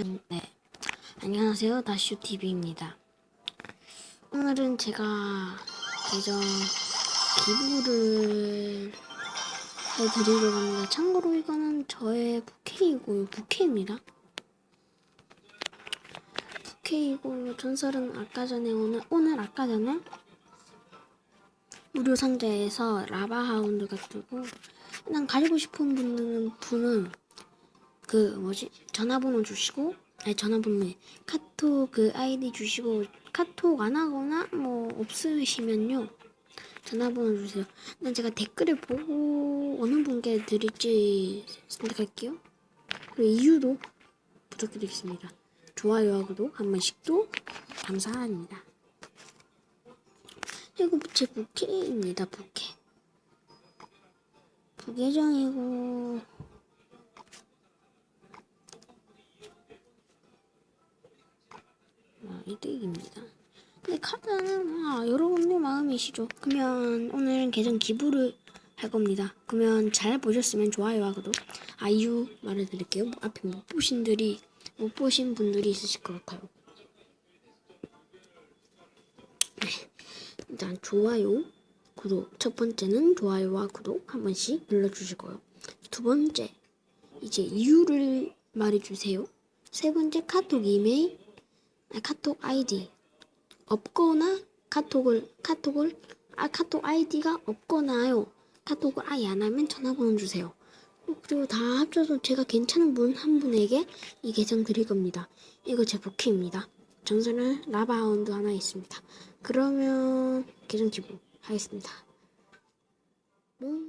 네. 안녕하세요. 다슈TV입니다. 오늘은 제가 계정 기부를 해드리려고 합니다. 참고로 이거는 저의 부캐이고요. 부캐입니다. 부캐이고 전설은 아까 전에 오늘, 오늘 아까 전에 무료 상자에서 라바 하운드가 뜨고 일단 가지고 싶은 분은 분은 그 뭐지 전화번호 주시고 아니 전화번호 카톡 그 아이디 주시고 카톡 안 하거나 뭐 없으시면요 전화번호 주세요. 일단 제가 댓글을 보고 어느 분께 드릴지 선택할게요. 그리고 이유도 부탁드리겠습니다. 좋아요와 구독 한 번씩도 감사합니다. 그리고 제 부캐입니다. 부캐. 부계정이고 이득입니다. 근데 카드는 아, 여러분들 마음이시죠. 그러면 오늘 계정 기부를 할 겁니다. 그러면 잘 보셨으면 좋아요와 구독. 아이유 말해드릴게요. 뭐 앞에 못 보신 들이 못 보신 분들이 있으실 것 같아요. 네. 일단 좋아요, 구독. 첫 번째는 좋아요와 구독 한 번씩 눌러주시고요. 두 번째 이제 이유를 말해주세요. 세 번째 카톡 이메일, 아, 카톡 아이디 없거나 카톡을 카톡을 아 카톡 아이디가 없거나요. 카톡을 아예 안 하면 전화번호 주세요. 어, 그리고 다 합쳐서 제가 괜찮은 분 한 분에게 이 계정 드릴 겁니다. 이거 제 부키입니다. 전설은 라바하운드 하나 있습니다. 그러면 계정 기부 하겠습니다. 음.